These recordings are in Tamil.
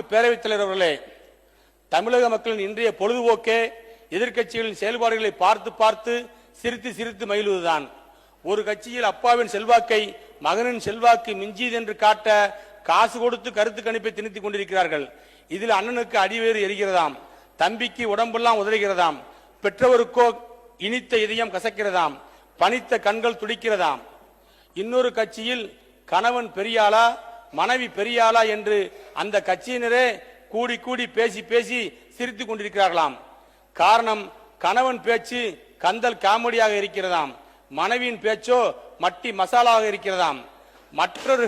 பேரவைத் தலைவர் அவர்களே தமிழக மக்களின் இன்றைய பொழுதுபோக்கே எதிர்கட்சிகளின் செயல்பாடுகளை பார்த்து பார்த்து சிரித்து சிரித்து மகிழ்வதுதான். ஒரு கட்சியில் அப்பாவின் செல்வாக்கை மகனின் செல்வாக்கு மிஞ்சியது என்று காட்ட காசு கொடுத்து கருத்து கணிப்பை திணித்துக் கொண்டிருக்கிறார்கள். இதில் அண்ணனுக்கு அடிவேறு எரிகிறதாம். தம்பிக்கு உடம்பெல்லாம் உதறுகிறதாம். பெற்றவருக்கோ இனித்த இதயம் கசக்கிறதாம். பனித்த கண்கள் துடிக்கிறதாம். இன்னொரு கட்சியில் கணவன் பெரியாளா மனைவி பெரியாளா என்று அந்த கட்சியினரே கூடி கூடி பேசி பேசி சிரித்துக் கொண்டிருக்கிறார்களாம். காரணம் கணவன் பேச்சு கந்தல் காமெடியாக இருக்கிறதாம். மனைவியின் பேச்சோ மட்டி மசாலாவாக இருக்கிறதாம். மற்றொரு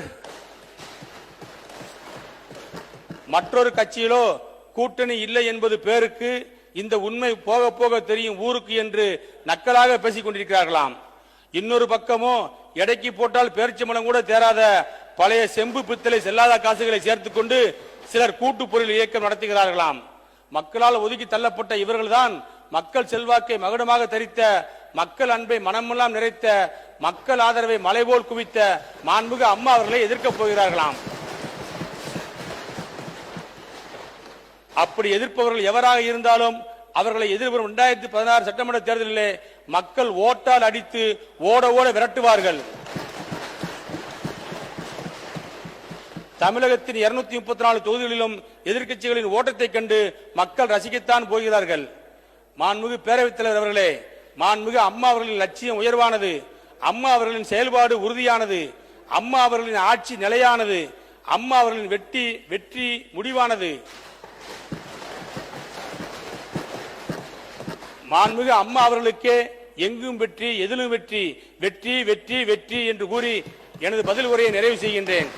மற்றொரு கட்சியிலோ கூட்டணி இல்லை என்பது பேருக்கு இந்த உண்மை போக போக தெரியும் ஊருக்கு என்று நக்கலாக பேசிக் கொண்டிருக்கிறார்களாம். இன்னொரு பக்கமோ எடைக்கு போட்டால் பேரிச்சம்பளம் கூட தேராத பழைய செம்பு பித்தளை செல்லாத காசுகளை சேர்த்துக் கொண்டு சிலர் கூட்டு பொருள் இயக்கம் நடத்துகிறார்களாம். மக்களால் ஒதுக்கி தள்ளப்பட்ட இவர்கள்தான் மக்கள் செல்வாக்கை மகுடமாக தரித்த மக்கள் அன்பை மனமெல்லாம் நிறைத்த மக்கள் ஆதரவை மலைபோல் குவித்த மாண்புக அம்மா அவர்களை எதிர்க்கப் போகிறார்களாம். அப்படி எதிர்ப்பவர்கள் எவராக இருந்தாலும் அவர்களை எதிர்வரும் இரண்டாயிரத்தி பதினாறு சட்டமன்ற தேர்தலிலே மக்கள் ஓட்டால் அடித்து ஓட ஓட விரட்டுவார்கள். தமிழகத்தின் இருநூத்தி முப்பத்தி நாலு தொகுதிகளிலும் எதிர்க்கட்சிகளின் ஓட்டத்தை கண்டு மக்கள் ரசிக்கத்தான் போகிறார்கள். மாண்புமிகு பேரவைத் தலைவர் அவர்களே மாண்புமிகு அம்மா அவர்களின் லட்சியம் உயர்வானது. அம்மா அவர்களின் செயல்பாடு உறுதியானது. அம்மா அவர்களின் ஆட்சி நிலையானது. அம்மா அவர்களின் வெற்றி வெற்றி முடிவானது. மாண்புமிகு அம்மா அவர்களுக்கே எங்கும் வெற்றி எதிலும் வெற்றி வெற்றி வெற்றி வெற்றி என்று கூறி எனது பதில் உரையை நிறைவு செய்கின்றேன்.